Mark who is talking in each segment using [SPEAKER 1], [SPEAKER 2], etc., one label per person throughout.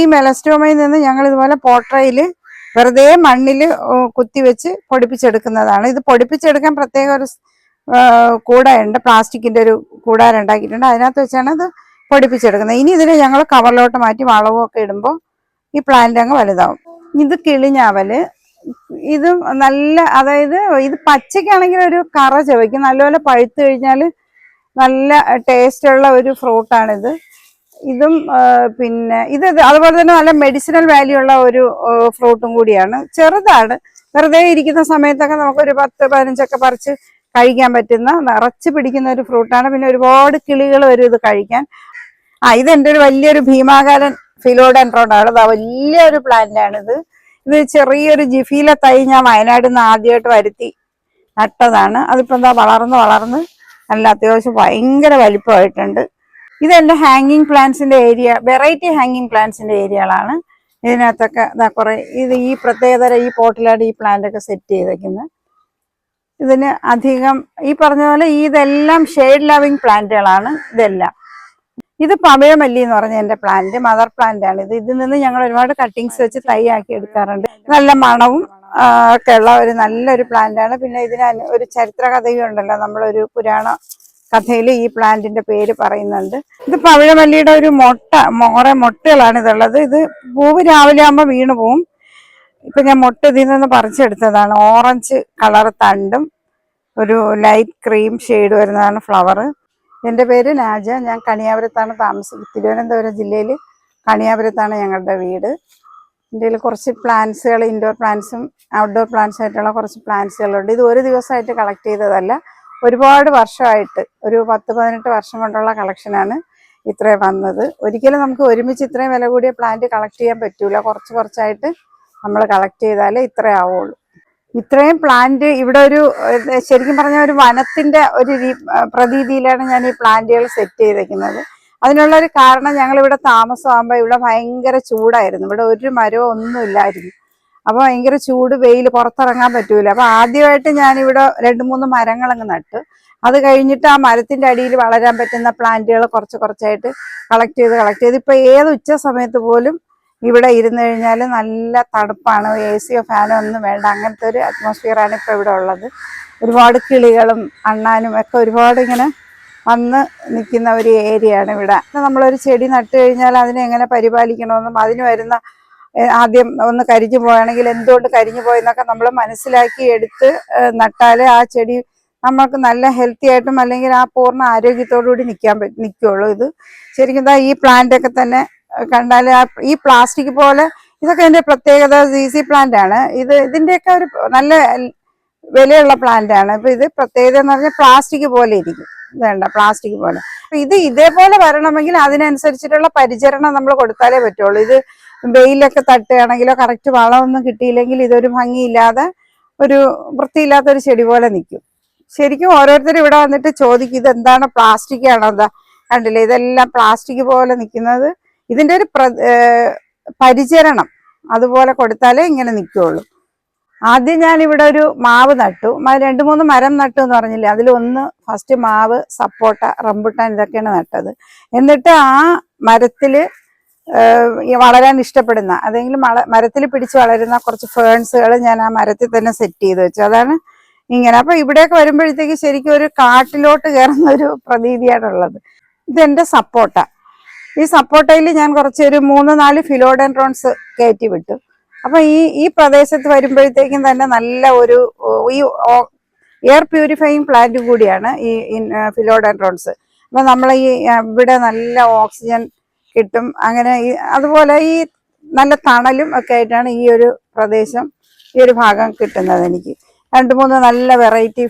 [SPEAKER 1] ഈ മെലസ്റ്റോമയിൽ നിന്ന് ഞങ്ങൾ ഇതുപോലെ പോട്രയിൽ വെറുതെ മണ്ണിൽ കുത്തിവെച്ച് പൊടിപ്പിച്ചെടുക്കുന്നതാണ്. ഇത് പൊടിപ്പിച്ചെടുക്കാൻ പ്രത്യേക ഒരു കൂടയുണ്ട്. പ്ലാസ്റ്റിക്കിന്റെ ഒരു കൂടാരം ഉണ്ടാക്കിയിട്ടുണ്ട്. അതിനകത്ത് വെച്ചാണ് അത് പൊടിപ്പിച്ചെടുക്കുന്നത്. ഇനി ഇതിനെ ഞങ്ങൾ കവറിലോട്ട് മാറ്റി വളവും ഒക്കെ ഇടുമ്പോൾ ഈ പ്ലാന്റ് അങ്ങ് വലുതാവും. ഇത് കിളിഞ്ഞാവൽ ഇത് നല്ല അതായത് ഇത് പച്ചയ്ക്കാണെങ്കിൽ ഒരു കറ ചവയ്ക്കും. നല്ലപോലെ പഴുത്തു കഴിഞ്ഞാൽ നല്ല ടേസ്റ്റ് ഉള്ള ഒരു ഫ്രൂട്ടാണിത് ഇതും പിന്നെ ഇത് അതുപോലെ തന്നെ നല്ല മെഡിസിനൽ വാല്യൂ ഉള്ള ഒരു ഫ്രൂട്ടും കൂടിയാണ്. ചെറുതാണ്. വെറുതെ ഇരിക്കുന്ന സമയത്തൊക്കെ നമുക്ക് ഒരു പത്ത് പതിനഞ്ചൊക്കെ പറിച്ച് കഴിക്കാൻ പറ്റുന്ന നിറച്ച് പിടിക്കുന്ന ഒരു ഫ്രൂട്ടാണ് പിന്നെ ഒരുപാട് കിളികൾ വരും ഇത് കഴിക്കാൻ. ആ ഇത് ഒരു വലിയൊരു ഭീമാകാരൻ അത് വലിയൊരു പ്ലാന്റാണ് ആണിത് ഇത്. ചെറിയൊരു ജിഫിയിലെ തൈ ഞാൻ വയനാട് നിന്ന് ആദ്യമായിട്ട് വരുത്തി നട്ടതാണ്. അതിപ്പോ എന്താ വളർന്ന് വളർന്ന് നല്ല അത്യാവശ്യം ഭയങ്കര വലിപ്പമായിട്ടുണ്ട്. ഇത് എന്റെ ഹാങ്ങിങ് പ്ലാന്റ്സിന്റെ ഏരിയ വെറൈറ്റി ഹാങ്ങിങ് പ്ലാന്റ്സിന്റെ ഏരിയകളാണ് ഇതിനകത്തൊക്കെ ഇതാ കുറെ ഇത് ഈ പ്രത്യേകതര ഈ പോട്ടിലാണ് ഈ പ്ലാന്റ് ഒക്കെ സെറ്റ് ചെയ്തേക്കുന്നത് ഇതിന് അധികം ഈ പറഞ്ഞ പോലെ ഇതെല്ലാം ഷെയ്ഡ് ലവിങ് പ്ലാന്റുകളാണ് ഇതെല്ലാം. ഇത് പമയമല്ലി എന്ന് പറഞ്ഞ എന്റെ പ്ലാന്റ് മദർ പ്ലാന്റ് ആണ്. ഇത് ഇതിൽ നിന്ന് ഞങ്ങൾ ഒരുപാട് കട്ടിങ്സ് വെച്ച് തൈ ആക്കി എടുക്കാറുണ്ട്. നല്ല മണവും ഒക്കെ ഉള്ള ഒരു നല്ലൊരു പ്ലാന്റ് ആണ്. പിന്നെ ഇതിന് ഒരു ചരിത്ര കഥയും ഉണ്ടല്ലോ നമ്മളൊരു പുരാണ കഥയിൽ ഈ പ്ലാന്റിന്റെ പേര് പറയുന്നുണ്ട്. ഇത് പവിഴമല്ലിയുടെ ഒരു മൊട്ട കുറെ മുട്ടകളാണ് ഇതുള്ളത്. ഇത് പൂവ് രാവിലെ ആകുമ്പോൾ വീണ് പോവും. ഇപ്പൊ ഞാൻ മൊട്ട ഇതിൽ നിന്ന് പറിച്ചെടുത്തതാണ്. ഓറഞ്ച് കളർ തണ്ടും ഒരു ലൈറ്റ് ക്രീം ഷെയ്ഡ് വരുന്നതാണ് ഫ്ലവർ എന്റെ പേര് നാജ. ഞാൻ കണിയാപുരത്താണ് താമസിക്കുന്നത് തിരുവനന്തപുരം ജില്ലയിൽ കണിയാപുരത്താണ് ഞങ്ങളുടെ വീട്. എന്റെ കുറച്ച് പ്ലാന്റ്സുകൾ ഇൻഡോർ പ്ലാന്റ്സും ഔട്ട്ഡോർ പ്ലാന്റ്സ് ആയിട്ടുള്ള കുറച്ച് പ്ലാന്റ്സുകളുണ്ട്. ഇത് ഒരു ദിവസമായിട്ട് കളക്ട് ചെയ്തതല്ല. ഒരുപാട് വർഷമായിട്ട് ഒരു പത്ത് പതിനെട്ട് വർഷം കൊണ്ടുള്ള കളക്ഷനാണ് ഇത്രയും വന്നത്. ഒരിക്കലും നമുക്ക് ഒരുമിച്ച് ഇത്രയും വില കൂടിയ പ്ലാന്റ് കളക്ട് ചെയ്യാൻ പറ്റൂല. കുറച്ച് കുറച്ചായിട്ട് നമ്മൾ കളക്ട് ചെയ്താലേ ഇത്രേ ആവുള്ളൂ. ഇത്രയും പ്ലാന്റ് ഇവിടെ ഒരു ശരിക്കും പറഞ്ഞ ഒരു വനത്തിന്റെ ഒരു പ്രതീതിയിലാണ് ഞാൻ ഈ പ്ലാന്റുകൾ സെറ്റ് ചെയ്തേക്കുന്നത്. അതിനുള്ള ഒരു കാരണം ഞങ്ങൾ ഇവിടെ താമസമാകുമ്പോൾ ഇവിടെ ഭയങ്കര ചൂടായിരുന്നു. ഇവിടെ ഒരു മരവും ഒന്നും ഇല്ലായിരുന്നു അപ്പൊ ഭയങ്കര ചൂട് വെയിൽ പുറത്തിറങ്ങാൻ പറ്റൂല. അപ്പൊ ആദ്യമായിട്ട് ഞാനിവിടെ രണ്ട് മൂന്ന് മരങ്ങൾ അങ്ങ് നട്ട്. അത് കഴിഞ്ഞിട്ട് ആ മരത്തിന്റെ അടിയിൽ വളരാൻ പറ്റുന്ന പ്ലാന്റുകൾ കുറച്ച് കുറച്ചായിട്ട് കളക്ട് ചെയ്ത് കളക്ട് ചെയ്ത്. ഇപ്പൊ ഏത് ഉച്ച സമയത്ത് പോലും ഇവിടെ ഇരുന്ന് കഴിഞ്ഞാൽ നല്ല തണുപ്പാണ്. എ സിയോ ഫാനോ ഒന്നും വേണ്ട. അങ്ങനത്തെ ഒരു അറ്റ്മോസ്ഫിയർ ആണ് ഇപ്പൊ ഇവിടെ ഉള്ളത്. ഒരുപാട് കിളികളും അണ്ണാനും ഒക്കെ ഒരുപാട് ഇങ്ങനെ വന്ന് നിൽക്കുന്ന ഒരു ഏരിയയാണ് ഇവിടെ. നമ്മളൊരു ചെടി നട്ടു കഴിഞ്ഞാൽ അതിനെ എങ്ങനെ പരിപാലിക്കണമെന്നും അതിന് വരുന്ന ആദ്യം ഒന്ന് കരിഞ്ഞു പോയാണെങ്കിൽ എന്തുകൊണ്ട് കരിഞ്ഞു പോയെന്നൊക്കെ നമ്മൾ മനസ്സിലാക്കി എടുത്ത് നട്ടാലേ ആ ചെടി നമ്മൾക്ക് നല്ല ഹെൽത്തി ആയിട്ടും അല്ലെങ്കിൽ ആ പൂർണ ആരോഗ്യത്തോടു കൂടി നിൽക്കാൻ നിൽക്കുള്ളൂ ഇത്. ശരിക്കും ഈ പ്ലാന്റ് ഒക്കെ തന്നെ കണ്ടാൽ ഈ പ്ലാസ്റ്റിക് പോലെ ഇതൊക്കെ എന്റെ പ്രത്യേകത സി പ്ലാന്റ് ആണ്. ഇത് ഇതിന്റെയൊക്കെ ഒരു നല്ല വിലയുള്ള പ്ലാന്റ് ആണ്. അപ്പം ഇത് പ്രത്യേകത എന്ന് പറഞ്ഞാൽ പ്ലാസ്റ്റിക് പോലെ ഇരിക്കും. വേണ്ട പ്ലാസ്റ്റിക് പോലെ. ഇത് ഇതേപോലെ വരണമെങ്കിൽ അതിനനുസരിച്ചിട്ടുള്ള പരിചരണം നമ്മൾ കൊടുത്താലേ പറ്റുള്ളൂ. ഇത് വെയിലൊക്കെ തട്ടുകയാണെങ്കിലോ കറക്റ്റ് വളമൊന്നും കിട്ടിയില്ലെങ്കിൽ ഇതൊരു ഭംഗിയില്ലാതെ ഒരു വൃത്തിയില്ലാത്തൊരു ചെടി പോലെ നിൽക്കും. ശരിക്കും ഓരോരുത്തർ ഇവിടെ വന്നിട്ട് ചോദിക്കും ഇതെന്താണ് പ്ലാസ്റ്റിക് ആണോ എന്താ? കണ്ടില്ലേ? ഇതെല്ലാം പ്ലാസ്റ്റിക് പോലെ നിൽക്കുന്നത് ഇതിന്റെ ഒരു പരിചരണം അതുപോലെ കൊടുത്താലേ ഇങ്ങനെ നിൽക്കുകയുള്ളൂ ആദ്യം ഞാൻ ഇവിടെ ഒരു മാവ് നട്ടു. രണ്ട് മൂന്ന് മരം നട്ടു എന്ന് പറഞ്ഞില്ലേ? അതിലൊന്ന് ഫസ്റ്റ് മാവ് സപ്പോട്ട റംബുട്ടാൻ ഇതൊക്കെയാണ് നട്ടത്. എന്നിട്ട് ആ ഈ വളരാൻ ഇഷ്ടപ്പെടുന്ന അതെങ്കിലും മരത്തിൽ പിടിച്ച് വളരുന്ന കുറച്ച് ഫേൺസുകൾ ഞാൻ ആ മരത്തിൽ തന്നെ സെറ്റ് ചെയ്ത് വെച്ചു. അതാണ് ഇങ്ങനെ. അപ്പൊ ഇവിടെയൊക്കെ വരുമ്പോഴത്തേക്ക് ശരിക്കും ഒരു കാട്ടിലോട്ട് കയറുന്ന ഒരു പ്രതീതിയാണുള്ളത്. ഇതെന്റെ സപ്പോട്ട. ഈ സപ്പോട്ടയിൽ ഞാൻ കുറച്ച് ഒരു മൂന്ന് നാല് ഫിലോഡൻട്രോൺസ് കയറ്റി വിട്ടു. അപ്പൊ ഈ ഈ പ്രദേശത്ത് വരുമ്പോഴത്തേക്കും തന്നെ നല്ല ഒരു ഈ എയർ പ്യൂരിഫൈങ് പ്ലാന്റ് കൂടിയാണ് ഈ ഫിലോഡൻട്രോൺസ് അപ്പൊ നമ്മൾ ഈ ഇവിടെ നല്ല ഓക്സിജൻ കിട്ടും. അങ്ങനെ ഈ അതുപോലെ ഈ നല്ല തണലും ഒക്കെ ആയിട്ടാണ് ഈ ഒരു പ്രദേശം ഈ ഒരു ഭാഗം കിട്ടുന്നത് എനിക്ക്. രണ്ട് മൂന്ന് നല്ല വെറൈറ്റി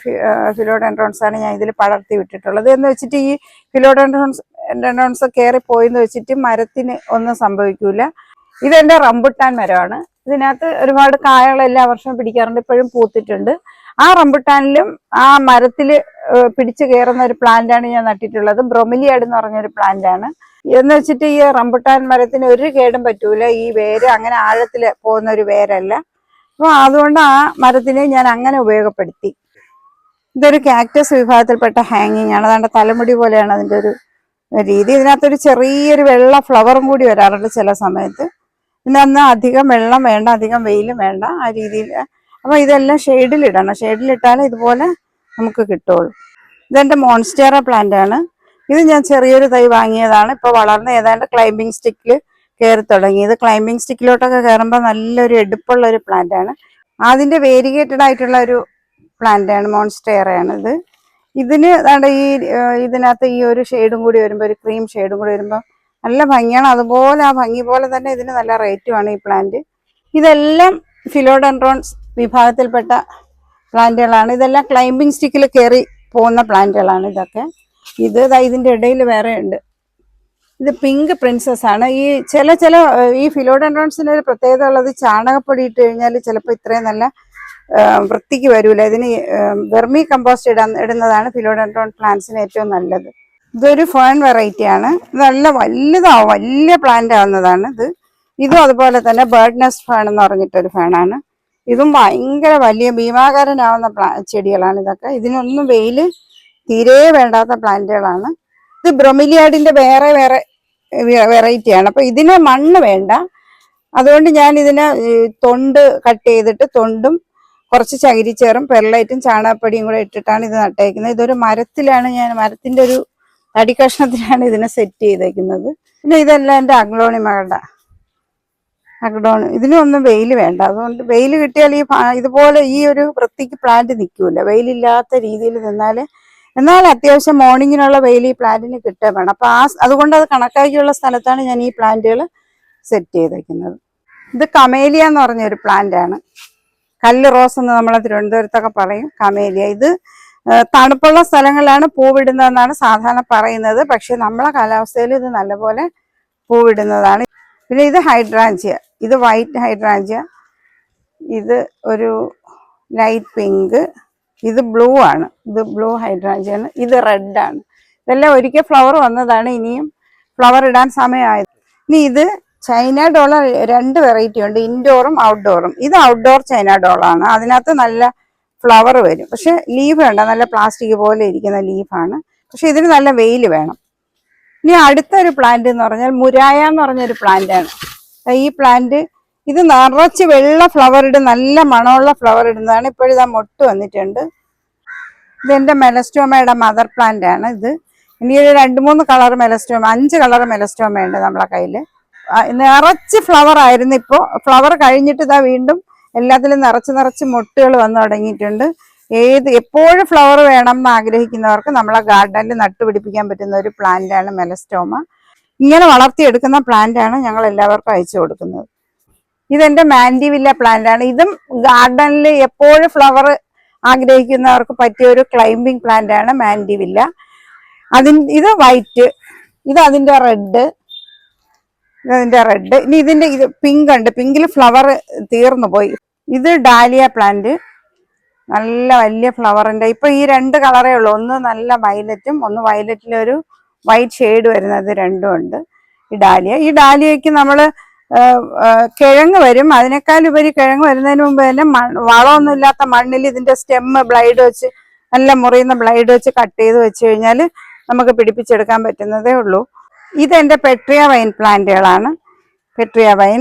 [SPEAKER 1] ഫിലോഡെൻഡ്രോൺസ് ആണ് ഞാൻ ഇതിൽ പടർത്തി വിട്ടിട്ടുള്ളത്. എന്ന് വെച്ചിട്ട് ഈ ഫിലോഡെൻഡ്രോൺസ് ഡെൻഡ്രോൺസ് കയറി പോയെന്ന് വെച്ചിട്ട് മരത്തിന് ഒന്നും സംഭവിക്കൂല. ഇതെന്റെ റംബുട്ടാൻ മരമാണ്. ഇതിനകത്ത് ഒരുപാട് കായകൾ എല്ലാ വർഷവും പിടിക്കാറുണ്ട്. ഇപ്പോഴും പൂത്തിട്ടുണ്ട്. ആ റംബുട്ടാനിലും ആ മരത്തിൽ പിടിച്ചു കയറുന്ന ഒരു പ്ലാന്റ് ആണ് ഞാൻ നട്ടിട്ടുള്ളത്. ബ്രൊമിലിയാഡ് എന്ന് പറഞ്ഞൊരു പ്ലാന്റ് ആണ്. എന്ന് വെച്ചിട്ട് ഈ റംബുട്ടാൻ മരത്തിന് ഒരു കേടും പറ്റൂല. ഈ വേര് അങ്ങനെ ആഴത്തിൽ പോകുന്ന ഒരു വേരല്ല. അപ്പോൾ അതുകൊണ്ട് ആ മരത്തിനെ ഞാൻ അങ്ങനെ ഉപയോഗപ്പെടുത്തി. ഇതൊരു കാക്ടസ് വിഭാഗത്തിൽപ്പെട്ട ഹാങ്ങിങ് ആണ്. അതാണ്ട് തലമുടി പോലെയാണ് അതിന്റെ ഒരു രീതി. ഇതിനകത്തൊരു ചെറിയൊരു വെള്ള ഫ്ലവറും കൂടി വരാറുണ്ട് ചില സമയത്ത്. അന്ന് അധികം വെള്ളം വേണ്ട അധികം വെയിലും വേണ്ട. ആ രീതിയിൽ അപ്പൊ ഇതെല്ലാം ഷെയ്ഡിലിടണം. ഷെയ്ഡിലിട്ടാലേ ഇതുപോലെ നമുക്ക് കിട്ടുള്ളൂ. ഇതെന്റെ മോൺസ്റ്റേറ പ്ലാന്റ് ആണ്. ഇത് ഞാൻ ചെറിയൊരു തൈ വാങ്ങിയതാണ്. ഇപ്പൊ വളർന്ന് ഏതാണ്ട് ക്ലൈമ്പിംഗ് സ്റ്റിക്കിൽ കയറി തുടങ്ങി. ഇത് ക്ലൈമ്പിംഗ് സ്റ്റിക്കിലോട്ടൊക്കെ കയറുമ്പോൾ നല്ലൊരു എടുപ്പുള്ള ഒരു പ്ലാന്റ് ആണ്. അതിന്റെ വേരിഗേറ്റഡ് ആയിട്ടുള്ള ഒരു പ്ലാന്റ് ആണ് മോൺസ്റ്റേറയാണ് ഇത്. ഇതിന് ഈ ഇതിനകത്ത് ഈ ഒരു ഷെയ്ഡും കൂടി വരുമ്പോൾ ഒരു ക്രീം ഷെയ്ഡും കൂടി വരുമ്പോൾ നല്ല ഭംഗിയാണ്. അതുപോലെ ആ ഭംഗി പോലെ തന്നെ ഇതിന് നല്ല റേറ്റുമാണ് ഈ പ്ലാന്റ് ഇതെല്ലാം ഫിലോഡൻഡ്രോൺസ് വിഭാഗത്തിൽപ്പെട്ട പ്ലാന്റുകളാണ്. ഇതെല്ലാം ക്ലൈംബിംഗ് സ്റ്റിക്കിൽ കയറി പോകുന്ന പ്ലാന്റുകളാണ് ഇതൊക്കെ. ഇത് ഇതിന്റെ ഇടയിൽ വേറെ ഉണ്ട്. ഇത് പിങ്ക് പ്രിൻസസ് ആണ്. ഈ ചില ചില ഈ ഫിലോഡൻഡ്രോൺസിന്റെ ഒരു പ്രത്യേകത ഉള്ളത് ചാണകപ്പൊടി ഇട്ട് കഴിഞ്ഞാൽ ചിലപ്പോൾ ഇത്രയും നല്ല വൃത്തിക്ക് വരൂല. ഇതിന് വെർമി കമ്പോസ്റ്റ് ഇടാൻ ഇടുന്നതാണ് ഫിലോഡൻഡ്രോൺ പ്ലാന്റ്സിന് ഏറ്റവും നല്ലത്. ഇതൊരു ഫേൺ വെറൈറ്റി ആണ്. നല്ല വലുതാവും വലിയ പ്ലാന്റ് ആവുന്നതാണ് ഇത്. ഇതും അതുപോലെ തന്നെ ബേർഡ് നെസ്റ്റ് ഫേൺ എന്ന് പറഞ്ഞിട്ടൊരു ഫേണാണ് ഇതും ഭയങ്കര വലിയ ഭീമാകാരനാവുന്ന പ്ലാ ചെടികളാണ് ഇതൊക്കെ. ഇതിനൊന്നും വെയിൽ തീരെ വേണ്ടാത്ത പ്ലാന്റുകളാണ്. ഇത് ബ്രൊമിലിയാഡിന്റെ വേറെ വേറെ വെറൈറ്റിയാണ് അപ്പൊ ഇതിന് മണ്ണ് വേണ്ട. അതുകൊണ്ട് ഞാൻ ഇതിനെ തൊണ്ട് കട്ട് ചെയ്തിട്ട് തൊണ്ടും കുറച്ച് ചകിരിച്ചേറും പെർലൈറ്റും ചാണകപ്പൊടിയും കൂടെ ഇട്ടിട്ടാണ് ഇത് നട്ടേക്കുന്നത്. ഇതൊരു മരത്തിലാണ് ഞാൻ മരത്തിന്റെ ഒരു തടി കഷ്ണത്തിലാണ് ഇതിനെ സെറ്റ് ചെയ്തേക്കുന്നത്. പിന്നെ ഇതെല്ലാം എന്റെ അഗ്ലോണിമകളുടെ അഗ്ലോണി ഇതിനൊന്നും വെയിൽ വേണ്ട. അതുകൊണ്ട് വെയിൽ കിട്ടിയാൽ ഈ ഇതുപോലെ ഈ ഒരു വൃത്തിക്ക് പ്ലാന്റ് നിൽക്കൂല. വെയിലില്ലാത്ത രീതിയിൽ നിന്നാൽ എന്നാൽ അത്യാവശ്യം മോർണിങ്ങിനുള്ള വെയിൽ ഈ പ്ലാന്റിന് കിട്ടുക വേണം. അപ്പൊ ആ അതുകൊണ്ട് അത് കണക്കാക്കിയുള്ള സ്ഥലത്താണ് ഞാൻ ഈ പ്ലാന്റുകൾ സെറ്റ് ചെയ്തേക്കുന്നത്. ഇത് കമേലിയ എന്ന് പറഞ്ഞൊരു പ്ലാന്റ് ആണ്. കല്ല് റോസ് എന്ന് നമ്മളെ തിരുവനന്തപുരത്തൊക്കെ പറയും കമേലിയ ഇത് തണുപ്പുള്ള സ്ഥലങ്ങളിലാണ് പൂവിടുന്നതെന്നാണ് സാധാരണ പറയുന്നത്. പക്ഷെ നമ്മളെ കാലാവസ്ഥയിൽ ഇത് നല്ലപോലെ പൂവിടുന്നതാണ്. പിന്നെ ഇത് ഹൈഡ്രാഞ്ചിയ ഇത് വൈറ്റ് ഹൈഡ്രാഞ്ച ഇത് ഒരു ലൈറ്റ് പിങ്ക് ഇത് ബ്ലൂ ആണ്. ഇത് ബ്ലൂ ഹൈഡ്രാഞ്ച ആണ്. ഇത് റെഡ് ആണ്. ഇതെല്ലാം ഒരിക്കൽ ഫ്ലവർ വന്നതാണ് ഇനിയും ഫ്ലവർ ഇടാൻ സമയമായത് ഇനി ഇത് ചൈന ഡോളർ രണ്ട് വെറൈറ്റി ഉണ്ട് ഇൻഡോറും ഔട്ട്ഡോറും ഇത് ഔട്ട്ഡോർ ചൈന ഡോളാണ് അതിനകത്ത് നല്ല ഫ്ലവർ വരും. പക്ഷെ ലീഫ് വേണ്ട നല്ല പ്ലാസ്റ്റിക് പോലെ ഇരിക്കുന്ന ലീഫാണ് പക്ഷെ ഇതിന് നല്ല വെയിൽ വേണം. ഇനി അടുത്തൊരു പ്ലാന്റ് എന്ന് പറഞ്ഞാൽ മുരായ എന്ന് പറഞ്ഞൊരു പ്ലാന്റ് ആണ്. ദാ ഈ പ്ലാന്റ് ഇത് നിറച്ച് വെള്ള ഫ്ലവർ ഇടും നല്ല മണമുള്ള ഫ്ലവർ ഇടുന്നതാണ് ഇപ്പോഴിതാ മൊട്ട് വന്നിട്ടുണ്ട്. ഇത് എന്റെ മെലസ്റ്റോമയുടെ മദർ പ്ലാന്റ് ആണ് ഇത്. ഒരു രണ്ട് മൂന്ന് കളർ മെലസ്റ്റോമ അഞ്ച് കളർ മെലസ്റ്റോമ ഉണ്ട് നമ്മളെ കയ്യിൽ. നിറച്ച് ഫ്ലവർ ആയിരുന്നു ഇപ്പോൾ ഫ്ലവർ കഴിഞ്ഞിട്ട് ഇതാ വീണ്ടും എല്ലാത്തിലും നിറച്ച് നിറച്ച് മൊട്ടുകൾ വന്നു തുടങ്ങിയിട്ടുണ്ട്. ഏത് എപ്പോഴും ഫ്ലവർ വേണം എന്ന് ആഗ്രഹിക്കുന്നവർക്ക് നമ്മളെ ഗാർഡനിൽ നട്ടുപിടിപ്പിക്കാൻ പറ്റുന്ന ഒരു പ്ലാന്റ് ആണ് മെലസ്റ്റോമ. ഇങ്ങനെ വളർത്തിയെടുക്കുന്ന പ്ലാന്റ് ആണ് ഞങ്ങൾ എല്ലാവർക്കും അയച്ചു കൊടുക്കുന്നത്. ഇതെന്റെ മാൻഡിവില്ല പ്ലാന്റ് ആണ്. ഇതും ഗാർഡനിൽ എപ്പോഴും ഫ്ലവർ ആഗ്രഹിക്കുന്നവർക്ക് പറ്റിയ ഒരു ക്ലൈംബിംഗ് പ്ലാന്റ് ആണ് മാൻഡിവില്ല അതിൻ ഇത് വൈറ്റ് ഇത് അതിന്റെ റെഡ് ഇതിന്റെ റെഡ് ഇനി ഇതിന്റെ ഇത് പിങ്ക് ഉണ്ട്. പിങ്കിൽ ഫ്ലവർ തീർന്നു പോയി. ഇത് ഡാലിയ പ്ലാന്റ് നല്ല വലിയ ഫ്ലവറിന്റെ ഇപ്പൊ ഈ രണ്ട് കളറേ ഉള്ളൂ. ഒന്ന് നല്ല വയലറ്റും ഒന്ന് വയലറ്റിലൊരു വൈറ്റ് ഷെയ്ഡ് വരുന്നത് രണ്ടും ഉണ്ട്. ഈ ഡാലിയ ഈ ആ, ആ, കിഴങ്ങ് വരും. അതിനേക്കാൾ ഉപരി കിഴങ്ങ് വരുന്നതിന് മുമ്പ് തന്നെ വളമൊന്നും ഇല്ലാത്ത മണ്ണിൽ ഇതിന്റെ സ്റ്റെമ്മ് ബ്ലൈഡ് വെച്ച് നല്ല മുറിയുന്ന ബ്ലൈഡ് വെച്ച് കട്ട് ചെയ്ത് വെച്ച് കഴിഞ്ഞാൽ നമുക്ക് പിടിപ്പിച്ചെടുക്കാൻ പറ്റുന്നതേ ഉള്ളൂ. ഇതെന്റെ പെട്രിയ വൈൻ പ്ലാന്റുകളാണ് പെട്രിയ വൈൻ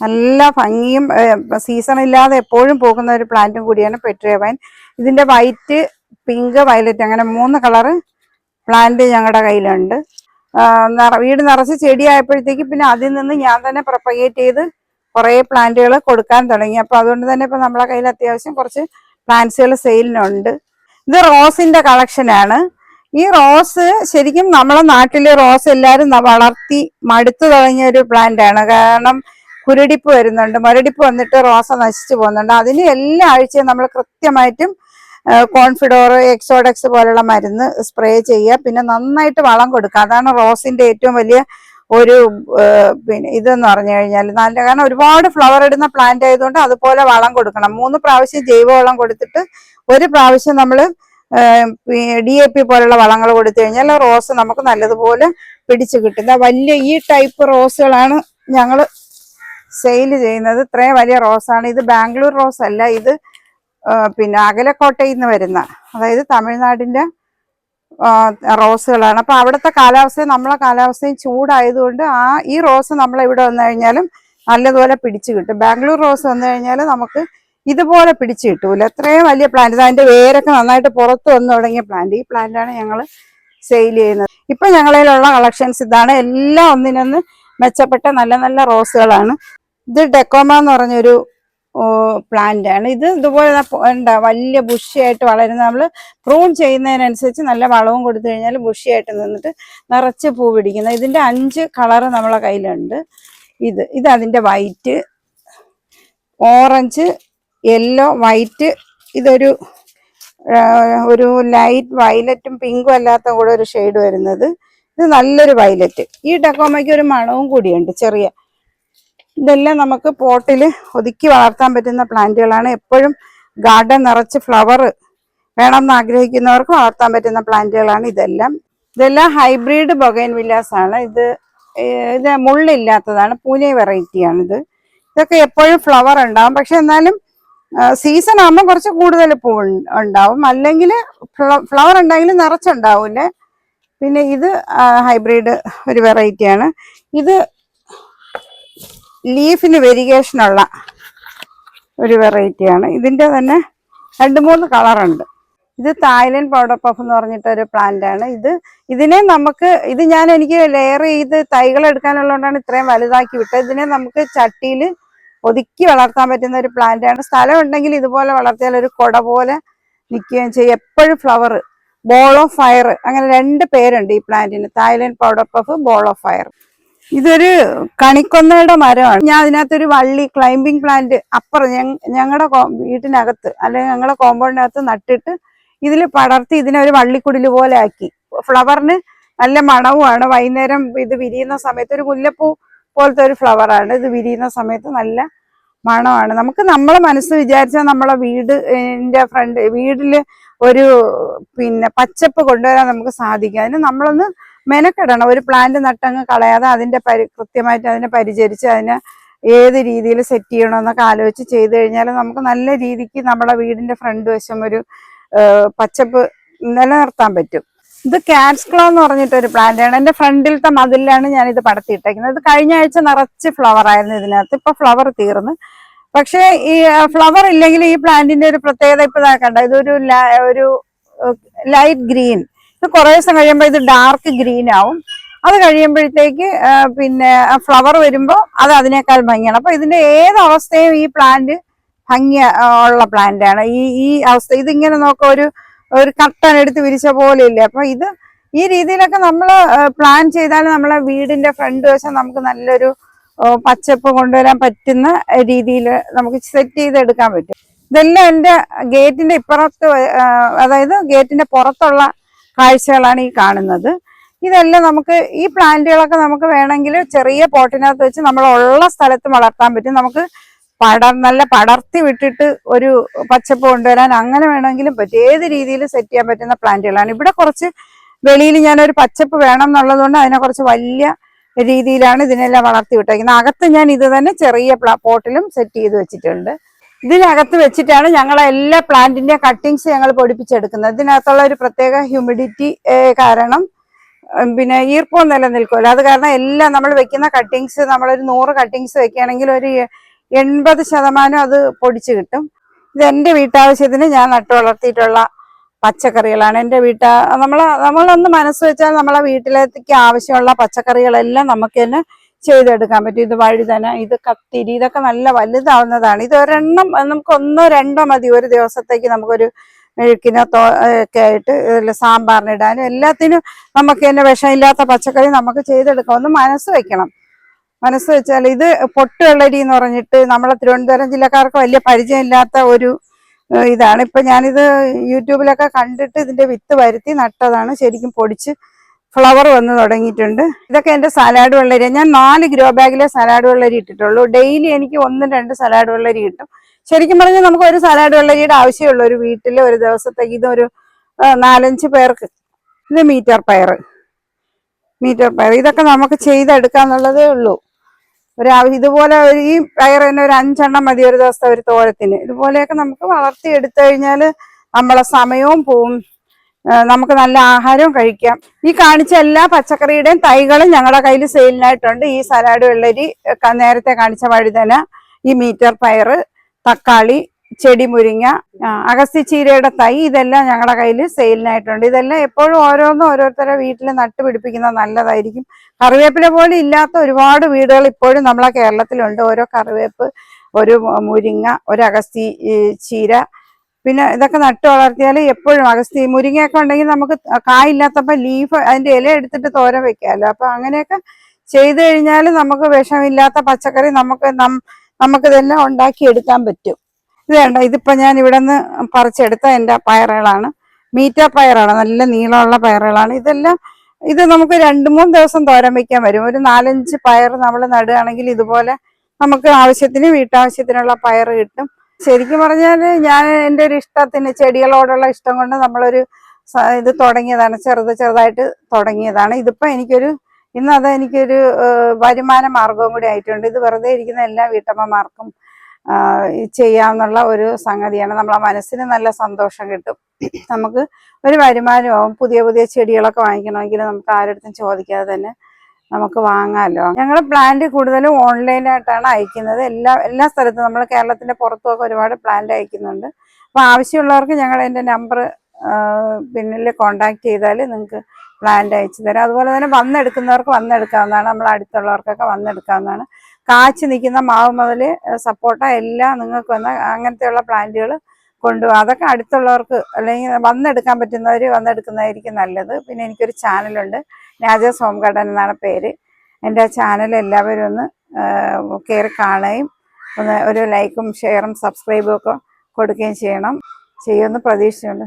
[SPEAKER 1] നല്ല ഭംഗിയും സീസൺ ഇല്ലാതെ എപ്പോഴും പോകുന്ന ഒരു പ്ലാന്റും കൂടിയാണ് പെട്രിയ വൈൻ ഇതിന്റെ വൈറ്റ് പിങ്ക് വയലറ്റ് അങ്ങനെ മൂന്ന് കളറ് പ്ലാന്റ് ഞങ്ങളുടെ കയ്യിലുണ്ട്. വീട് നിറച്ച് ചെടിയായപ്പോഴത്തേക്ക് പിന്നെ അതിൽ നിന്ന് ഞാൻ തന്നെ പ്രൊപ്പഗേറ്റ് ചെയ്ത് കുറേ പ്ലാന്റുകൾ കൊടുക്കാൻ തുടങ്ങി. അപ്പോൾ അതുകൊണ്ട് തന്നെ ഇപ്പൊ നമ്മളെ കയ്യിൽ അത്യാവശ്യം കുറച്ച് പ്ലാന്റ്സുകൾ സെയിലിനുണ്ട് ഇത് റോസിന്റെ കളക്ഷനാണ് ഈ റോസ് ശരിക്കും നമ്മളെ നാട്ടിലെ റോസ് എല്ലാവരും വളർത്തി മടുത്തു തുടങ്ങിയ ഒരു പ്ലാന്റ് ആണ്. കാരണം കുരടിപ്പ് വരുന്നുണ്ട്. മരടിപ്പ് വന്നിട്ട് റോസ നശിച്ചു പോകുന്നുണ്ട്. അതിന് എല്ലാ ആഴ്ചയും നമ്മൾ കൃത്യമായിട്ടും കോൺഫിഡോർ എക്സോഡെക്സ് പോലുള്ള മരുന്ന് സ്പ്രേ ചെയ്യുക. പിന്നെ നന്നായിട്ട് വളം കൊടുക്കുക. അതാണ് റോസിന്റെ ഏറ്റവും വലിയ ഒരു പിന്നെ ഇതെന്ന് പറഞ്ഞു കഴിഞ്ഞാൽ നല്ല കാരണം ഒരുപാട് ഫ്ലവർ ഇടുന്ന പ്ലാന്റ് ആയതുകൊണ്ട് അതുപോലെ വളം കൊടുക്കണം. മൂന്ന് പ്രാവശ്യം ജൈവവളം കൊടുത്തിട്ട് ഒരു പ്രാവശ്യം നമ്മൾ ഡി എ പി പോലുള്ള വളങ്ങൾ കൊടുത്തു കഴിഞ്ഞാൽ റോസ് നമുക്ക് നല്ലതുപോലെ പിടിച്ചു കിട്ടുന്ന വലിയ ഈ ടൈപ്പ് റോസുകളാണ് ഞങ്ങൾ സെയിൽ ചെയ്യുന്നത്. ഇത്രയും വലിയ റോസാണ്. ഇത് ബാംഗ്ലൂർ റോസ് അല്ല ഇത് പിന്നെ അകലക്കോട്ടയിൽ നിന്ന് വരുന്ന അതായത് തമിഴ്നാടിന്റെ റോസുകളാണ്. അപ്പോൾ അവിടുത്തെ കാലാവസ്ഥയും നമ്മളെ കാലാവസ്ഥയും ചൂടായതുകൊണ്ട് ആ ഈ റോസ് നമ്മളെ ഇവിടെ വന്നു കഴിഞ്ഞാലും നല്ലതുപോലെ പിടിച്ചു കിട്ടും. ബാംഗ്ലൂർ റോസ് വന്നു കഴിഞ്ഞാൽ നമുക്ക് ഇതുപോലെ പിടിച്ചു കിട്ടൂല. എത്രയും വലിയ പ്ലാന്റ് അതിന്റെ വേരൊക്കെ നന്നായിട്ട് പുറത്ത് വന്നു തുടങ്ങിയ പ്ലാന്റ് ഈ പ്ലാന്റാണ് ഞങ്ങൾ സെയിൽ ചെയ്യുന്നത്. ഇപ്പം ഞങ്ങളിലുള്ള കളക്ഷൻസ് ഇതാണ്. എല്ലാം ഒന്നിനൊന്ന് മെച്ചപ്പെട്ട നല്ല നല്ല റോസുകളാണ്. ഇത് ഡെക്കോമ എന്ന് പറഞ്ഞൊരു പ്ലാന്റ് ആണ്. ഇത് ഇതുപോലെ എന്താ വലിയ ബുഷിയായിട്ട് വളരുന്ന നമ്മൾ പ്രൂൺ ചെയ്യുന്നതിനനുസരിച്ച് നല്ല വളവും കൊടുത്തു കഴിഞ്ഞാൽ ബുഷിയായിട്ട് നിന്നിട്ട് നിറച്ച് പൂ പിടിക്കുന്ന ഇതിന്റെ അഞ്ച് കളറ് നമ്മളെ കയ്യിലുണ്ട്. ഇത് ഇത് അതിന്റെ വൈറ്റ് ഓറഞ്ച് യെല്ലോ വൈറ്റ് ഇതൊരു ഒരു ലൈറ്റ് വയലറ്റും പിങ്കും അല്ലാത്ത കൂടെ ഒരു ഷെയ്ഡ് വരുന്നത്. ഇത് നല്ലൊരു വയലറ്റ് ഈ ടക്കോമയ്ക്ക് ഒരു മണവും കൂടിയുണ്ട് ചെറിയ. ഇതെല്ലാം നമുക്ക് പോട്ടിൽ ഒതുക്കി വളർത്താൻ പറ്റുന്ന പ്ലാന്റുകളാണ്. എപ്പോഴും ഗാർഡൻ നിറച്ച് ഫ്ലവർ വേണമെന്ന് ആഗ്രഹിക്കുന്നവർക്ക് വളർത്താൻ പറ്റുന്ന പ്ലാന്റുകളാണ് ഇതെല്ലാം. ഇതെല്ലാം ഹൈബ്രിഡ് ബൊഗൈൻ വില്ലാസ് ആണ്. ഇത് ഇത് മുള്ളില്ലാത്തതാണ്. പൂനെ ഇത്. ഇതൊക്കെ എപ്പോഴും ഫ്ലവർ ഉണ്ടാവും. പക്ഷെ എന്നാലും സീസൺ ആകുമ്പോൾ കുറച്ച് കൂടുതൽ പൂ ഉണ്ടാവും. അല്ലെങ്കിൽ ഫ്ലവർ ഉണ്ടെങ്കിൽ നിറച്ചുണ്ടാവൂലേ പിന്നെ ഇത് ഹൈബ്രിഡ് ഒരു വെറൈറ്റിയാണ് ഇത് ലീഫിന് വെരിഗേഷനുള്ള ഒരു വെറൈറ്റിയാണ് ഇതിന്റെ തന്നെ രണ്ട് മൂന്ന് കളറുണ്ട് ഇത് തായ്ലൻഡ് പൗഡർ പഫ് എന്ന് പറഞ്ഞിട്ട് ഒരു പ്ലാന്റ് ആണ്. ഇത് ഇതിനെ നമുക്ക് ഇത് ഞാൻ എനിക്ക് ലെയർ ചെയ്ത് തൈകൾ എടുക്കാനുള്ളതുകൊണ്ടാണ് ഇത്രയും വലുതാക്കി വിട്ടത്. ഇതിനെ നമുക്ക് ചട്ടിയിൽ ഒതുക്കി വളർത്താൻ പറ്റുന്ന ഒരു പ്ലാന്റ് ആണ്. സ്ഥലം ഉണ്ടെങ്കിൽ ഇതുപോലെ വളർത്തിയാൽ ഒരു കൊട പോലെ നിൽക്കുകയും ചെയ്യും. എപ്പോഴും ഫ്ലവർ ബോൾ ഓഫ് ഫയർ അങ്ങനെ രണ്ട് പേരുണ്ട് ഈ പ്ലാന്റിന് Thailand powder puff ball of fire ഇതൊരു കണിക്കൊന്നയുടെ മരമാണ്. ഞാൻ അതിനകത്തൊരു വള്ളി ക്ലൈംബിംഗ് പ്ലാന്റ് അപ്പുറം ഞങ്ങളുടെ വീട്ടിനകത്ത് അല്ലെങ്കിൽ ഞങ്ങളുടെ കോമ്പൗണ്ടിനകത്ത് നട്ടിട്ട് ഇതിൽ പടർത്തി ഇതിനെ ഒരു വള്ളിക്കുടിൽ പോലെ ആക്കി. ഫ്ലവറിന് നല്ല മണവുമാണ്. വൈകുന്നേരം ഇത് വിരിയുന്ന സമയത്ത് ഒരു മുല്ലപ്പൂ പോലത്തെ ഒരു ഫ്ലവറാണ്. ഇത് വിരിയുന്ന സമയത്ത് നല്ല മണമാണ്. നമുക്ക് നമ്മളെ മനസ്സ് വിചാരിച്ചാൽ നമ്മളെ വീട് ന്റെ ഫ്രണ്ട് വീട്ടിൽ ഒരു പിന്നെ പച്ചപ്പ് കൊണ്ടുവരാൻ നമുക്ക് സാധിക്കും. അതിന് നമ്മളൊന്ന് മെനക്കെടണം. ഒരു പ്ലാന്റ് നട്ടങ്ങ് കളയാതെ അതിന്റെ പരി കൃത്യമായിട്ട് അതിനെ പരിചരിച്ച് അതിനെ ഏത് രീതിയിൽ സെറ്റ് ചെയ്യണമെന്നൊക്കെ ആലോചിച്ച് ചെയ്തു കഴിഞ്ഞാൽ നമുക്ക് നല്ല രീതിക്ക് നമ്മുടെ വീടിന്റെ ഫ്രണ്ട് വശം ഒരു പച്ചപ്പ് നിലനിർത്താൻ പറ്റും. ഇത് കാറ്റ്സ്ക്ലോ എന്ന് പറഞ്ഞിട്ടൊരു പ്ലാന്റ് ആണ്. എന്റെ ഫ്രണ്ടിലത്തെ മതിലാണ് ഞാൻ ഇത് പടത്തിയിട്ടേക്കുന്നത്. ഇത് കഴിഞ്ഞ ആഴ്ച നിറച്ച് ഫ്ലവർ ആയിരുന്നു ഇതിനകത്ത്. ഇപ്പൊ ഫ്ലവർ തീർന്ന്. പക്ഷേ ഈ ഫ്ലവർ ഇല്ലെങ്കിൽ ഈ പ്ലാന്റിന്റെ ഒരു പ്രത്യേകത ഇപ്പൊ കണ്ട ഇതൊരു ഒരു ലൈറ്റ് ഗ്രീൻ ഇത് കുറേ ദിവസം കഴിയുമ്പോൾ ഇത് ഡാർക്ക് ഗ്രീൻ ആവും. അത് കഴിയുമ്പോഴത്തേക്ക് പിന്നെ ഫ്ലവർ വരുമ്പോൾ അത് അതിനേക്കാൾ ഭംഗിയാണ്. അപ്പൊ ഇതിന്റെ ഏത് അവസ്ഥയും ഈ പ്ലാന്റ് ഭംഗി ഉള്ള പ്ലാന്റ് ആണ്. ഈ ഈ അവസ്ഥ ഇതിങ്ങനെ നോക്കുക ഒരു ഒരു കട്ടൻ എടുത്ത് വിരിച്ച പോലെ ഇല്ല അപ്പൊ ഇത് ഈ രീതിയിലൊക്കെ നമ്മൾ പ്ലാൻ ചെയ്താൽ നമ്മളെ വീടിന്റെ ഫ്രണ്ട് വശം നമുക്ക് നല്ലൊരു പച്ചപ്പ് കൊണ്ടുവരാൻ പറ്റുന്ന രീതിയിൽ നമുക്ക് സെറ്റ് ചെയ്തെടുക്കാൻ പറ്റും. ഇതെല്ലാം എന്റെ ഗേറ്റിന്റെ ഇപ്പുറത്ത് അതായത് ഗേറ്റിന്റെ പുറത്തുള്ള കാഴ്ചകളാണ് ഈ കാണുന്നത്. ഇതെല്ലാം നമുക്ക് ഈ പ്ലാന്റുകളൊക്കെ നമുക്ക് വേണമെങ്കിൽ ചെറിയ പോട്ടിനകത്ത് വെച്ച് നമ്മൾ ഉള്ള സ്ഥലത്ത് വളർത്താൻ പറ്റും. നമുക്ക് പട നല്ല പടർത്തി വിട്ടിട്ട് ഒരു പച്ചപ്പ് കൊണ്ടുവരാൻ അങ്ങനെ വേണമെങ്കിലും പറ്റും. ഏത് രീതിയിൽ സെറ്റ് ചെയ്യാൻ പറ്റുന്ന പ്ലാന്റുകളാണ്. ഇവിടെ കുറച്ച് വെളിയിൽ ഞാനൊരു പച്ചപ്പ് വേണം എന്നുള്ളതുകൊണ്ട് അതിനെ കുറച്ച് വലിയ രീതിയിലാണ് ഇതിനെല്ലാം വളർത്തി വിട്ടേക്കുന്നത്. അകത്ത് ഞാൻ ഇത് തന്നെ ചെറിയ പോട്ടിലും സെറ്റ് ചെയ്ത് വെച്ചിട്ടുണ്ട്. ഇതിനകത്ത് വെച്ചിട്ടാണ് ഞങ്ങൾ എല്ലാ പ്ലാന്റിന്റെ കട്ടിങ്സ് ഞങ്ങൾ പൊടിപ്പിച്ചെടുക്കുന്നത്. ഇതിനകത്തുള്ള ഒരു പ്രത്യേക ഹ്യൂമിഡിറ്റി കാരണം പിന്നെ ഈർപ്പം നിലനിൽക്കുമല്ലോ. അത് കാരണം എല്ലാം നമ്മൾ വെക്കുന്ന കട്ടിങ്സ് നമ്മളൊരു നൂറ് കട്ടിങ്സ് വെക്കുകയാണെങ്കിൽ ഒരു എൺപത് ശതമാനം അത് പൊടിച്ചു കിട്ടും. ഇത് എന്റെ വീട്ടാവശ്യത്തിന് ഞാൻ നട്ടു വളർത്തിയിട്ടുള്ള പച്ചക്കറികളാണ്. എന്റെ വീട്ടാ നമ്മൾ നമ്മളൊന്ന് മനസ്സ് വെച്ചാൽ നമ്മളെ വീട്ടിലേക്ക് ആവശ്യമുള്ള പച്ചക്കറികളെല്ലാം നമുക്ക് തന്നെ ചെയ്തെടുക്കാൻ പറ്റും. ഇത് വഴുതന ഇത് കത്തിരി ഇതൊക്കെ നല്ല വലുതാവുന്നതാണ്. ഇത് ഒരെണ്ണം നമുക്ക് ഒന്നോ രണ്ടോ മതി. ഒരു ദിവസത്തേക്ക് നമുക്കൊരു മെഴുക്കിനോ തോ ഒക്കെ ആയിട്ട് സാമ്പാറിനിടാനും എല്ലാത്തിനും നമുക്ക് തന്നെ വിഷമില്ലാത്ത പച്ചക്കറി നമുക്ക് ചെയ്തെടുക്കാം. ഒന്ന് മനസ്സ് വെക്കണം. മനസ്സ് വെച്ചാൽ ഇത് പൊട്ടുവെള്ളരി എന്ന് പറഞ്ഞിട്ട് നമ്മളെ തിരുവനന്തപുരം ജില്ലക്കാർക്ക് വലിയ പരിചയമില്ലാത്ത ഒരു ഇതാണ്. ഇപ്പൊ ഞാനിത് യൂട്യൂബിലൊക്കെ കണ്ടിട്ട് ഇതിന്റെ വിത്ത് വരുത്തി നട്ടതാണ്. ശരിക്കും പൊടിച്ച് ഫ്ലവർ വന്ന് തുടങ്ങിയിട്ടുണ്ട്. ഇതൊക്കെ എന്റെ സലാഡ് വെള്ളരി ഞാൻ നാല് ഗ്രോ ബാഗിലെ സലാഡ് വെള്ളരി ഇട്ടിട്ടുള്ളൂ. ഡെയിലി എനിക്ക് ഒന്നും രണ്ട് സലാഡ് വെള്ളരി കിട്ടും. ശരിക്കും പറഞ്ഞാൽ നമുക്ക് ഒരു സലാഡ് വെള്ളരിയുടെ ആവശ്യമുള്ളൂ ഒരു വീട്ടിൽ ഒരു ദിവസത്തേക്ക് ഒരു നാലഞ്ച് പേർക്ക്. ഇത് മീറ്റർ പയർ മീറ്റർ പയർ ഇതൊക്കെ നമുക്ക് ചെയ്തെടുക്കാന്നുള്ളതേ ഉള്ളൂ. ഒരു ഇതുപോലെ ഈ പയർ തന്നെ ഒരു അഞ്ചെണ്ണം മതി ഒരു ദിവസത്തെ ഒരു തോരത്തിന്. ഇതുപോലെയൊക്കെ നമുക്ക് വളർത്തി എടുത്തു കഴിഞ്ഞാൽ നമ്മളെ സമയവും പോവും. നമുക്ക് നല്ല ആഹാരവും കഴിക്കാം. ഈ കാണിച്ച എല്ലാ പച്ചക്കറിയുടെയും തൈകളും ഞങ്ങളുടെ കയ്യിൽ സെയിലിനായിട്ടുണ്ട്. ഈ സലാഡ് വെള്ളരി നേരത്തെ കാണിച്ച വഴുതന ഈ മീറ്റർ പയർ തക്കാളി ചെടി മുരിങ്ങ അഗസ്തി ചീരയുടെ തൈ ഇതെല്ലാം ഞങ്ങളുടെ കയ്യിൽ സെയിലിനായിട്ടുണ്ട്. ഇതെല്ലാം എപ്പോഴും ഓരോന്നും ഓരോരുത്തരുടെ വീട്ടിൽ നട്ടുപിടിപ്പിക്കുന്നത് നല്ലതായിരിക്കും. കറിവേപ്പില പോലെ ഇല്ലാത്ത ഒരുപാട് വീടുകൾ ഇപ്പോഴും നമ്മളെ കേരളത്തിലുണ്ട്. ഓരോ കറിവേപ്പ് ഒരു മുരിങ്ങ ഒരു അഗസ്തി ചീര പിന്നെ ഇതൊക്കെ നട്ടു വളർത്തിയാൽ എപ്പോഴും അഗസ്തി മുരിങ്ങയൊക്കെ ഉണ്ടെങ്കിൽ നമുക്ക് കായില്ലാത്തപ്പോൾ ലീഫ് അതിന്റെ ഇല എടുത്തിട്ട് തോര വെക്കാമല്ലോ. അപ്പോൾ അങ്ങനെയൊക്കെ ചെയ്തു കഴിഞ്ഞാൽ നമുക്ക് വിഷമില്ലാത്ത പച്ചക്കറി നമുക്ക് നമുക്ക് നമുക്കിതെല്ലാം ഉണ്ടാക്കി എടുക്കാൻ പറ്റും. ഇത് വേണ്ട ഇതിപ്പോൾ ഞാൻ ഇവിടെ നിന്ന് പറിച്ചെടുത്ത എന്റെ പയറുകളാണ്. മീറ്റ പയറാണ് നല്ല നീളമുള്ള പയറുകളാണ്. ഇതെല്ലാം ഇത് നമുക്ക് രണ്ട് മൂന്ന് ദിവസം തോരൻ വയ്ക്കാൻ വരും. ഒരു നാലഞ്ച് പയർ നമ്മൾ നടുകയാണെങ്കിൽ ഇതുപോലെ നമുക്ക് ആവശ്യത്തിന് വീട്ടാവശ്യത്തിനുള്ള പയർ കിട്ടും. ശരിക്കും പറഞ്ഞാൽ ഞാൻ എന്റെ ഒരു ഇഷ്ടത്തിന് ചെടികളോടുള്ള ഇഷ്ടം കൊണ്ട് നമ്മളൊരു ഇത് തുടങ്ങിയതാണ്. ചെറുത് ചെറുതായിട്ട് തുടങ്ങിയതാണ്. ഇതിപ്പോ എനിക്കൊരു ഇന്ന് അത് എനിക്കൊരു വരുമാന മാർഗവും കൂടി ആയിട്ടുണ്ട്. ഇത് വെറുതെ ഇരിക്കുന്ന എല്ലാ വീട്ടമ്മമാർക്കും ചെയ്യാന്നുള്ള ഒരു സംഗതിയാണ്. നമ്മളെ മനസ്സിന് നല്ല സന്തോഷം കിട്ടും. നമുക്ക് ഒരു വരുമാനമാവും പുതിയ പുതിയ ചെടികളൊക്കെ വാങ്ങിക്കണമെങ്കിൽ നമുക്ക് ആരുടെ അടുത്തും ചോദിക്കാതെ തന്നെ നമുക്ക് വാങ്ങാമല്ലോ ഞങ്ങൾ പ്ലാന്റ് കൂടുതലും ഓൺലൈനായിട്ടാണ് അയക്കുന്നത്. എല്ലാ എല്ലാ സ്ഥലത്തും നമ്മൾ കേരളത്തിന്റെ പുറത്തുമൊക്കെ ഒരുപാട് പ്ലാന്റ് അയക്കുന്നുണ്ട്. അപ്പോൾ ആവശ്യമുള്ളവർക്ക് ഞങ്ങൾ എന്റെ നമ്പർ പിന്നിൽ കോണ്ടാക്ട് ചെയ്താൽ നിങ്ങൾക്ക് പ്ലാന്റ് അയച്ചു തരാം. അതുപോലെ തന്നെ വന്നെടുക്കുന്നവർക്ക് വന്നെടുക്കാവുന്നതാണ്. നമ്മൾ അടുത്തുള്ളവർക്കൊക്കെ വന്നെടുക്കാവുന്നതാണ്. കാച്ചു നിൽക്കുന്ന മാവ് മുതൽ സപ്പോർട്ട എല്ലാം നിങ്ങൾക്ക് വന്ന അങ്ങനത്തെയുള്ള പ്ലാന്റുകൾ കൊണ്ടുപോകും അതൊക്കെ അടുത്തുള്ളവർക്ക് അല്ലെങ്കിൽ വന്നെടുക്കാൻ പറ്റുന്നവർ വന്നെടുക്കുന്നതായിരിക്കും നല്ലത്. പിന്നെ എനിക്കൊരു ചാനലുണ്ട് രാജാസ് ഹോം ഗാർഡൻ എന്നാണ് പേര്. എന്റെ ചാനൽ എല്ലാവരും ഒന്ന് കയറി കാണുകയും ഒന്ന് ഒരു ലൈക്കും ഷെയറും സബ്സ്ക്രൈബും ഒക്കെ കൊടുക്കുകയും ചെയ്യണം. ചെയ്യുമെന്ന് പ്രതീക്ഷയുണ്ട്